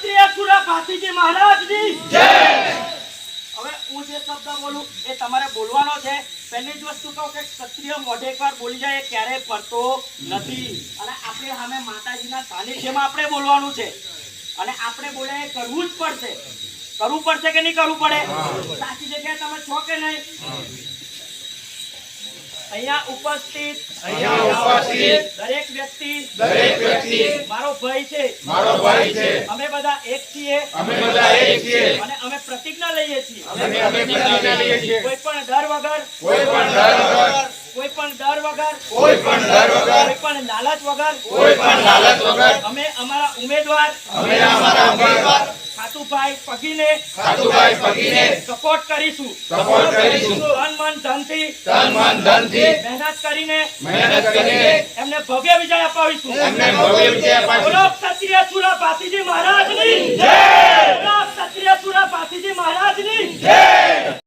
ક્ષત્રિય સુરા ભાતીજી મહારાજની હવે હું જે શબ્દ બોલું એ તમારે બોલવાનો છે. પહેલી જ વસ્તુ કહું કે ક્ષત્રિય મોઢે એકવાર બોલી જાય એ ક્યારેય પડતો નથી. અને આપણે સામે માતાજીના સાનિધ્યમાં આપણે બોલવાનું છે. અને આપણે બોલ્યા એ કરવું જ પડશે. કરવું પડશે કે નહીં કરવું પડે? સાચી જગ્યાએ તમે છો કે નહીં? અહીંયા ઉપસ્થિત અહીંયા ઉપસ્થિત દરેક વ્યક્તિ દરેક વ્યક્તિ મારો ભાઈ છે. મારો ભાઈ છે. અમે બધા એક છીએ. અમે બધા એક છીએ. અને અમે પ્રતિજ્ઞા લઈએ છીએ. અમે અમે પ્રતિજ્ઞા લઈએ છીએ. કોઈ પણ ડર વગર કોઈ પણ ડર વગર કોઈ પણ ડર વગર કોઈ પણ ડર વગર કોઈ પણ લાલચ વગર કોઈ પણ લાલચ વગર અમે અમારા ઉમેદવાર અમે અમારા ઉમેદવાર ખાતુભાઈ પગીને ખાતુભાઈ પગીને સપોર્ટ કરીશું. સપોર્ટ કરીશું. તન મન ધનથી તન મન ધનથી મહેનત કરીને મહેનત કરીને એમને ભવ્ય વિજય અપાવીશું એમને ભવ્ય વિજય અપાવીશું. બોલો ક્ષત્રિય સુરા ભાતીજી મહારાજ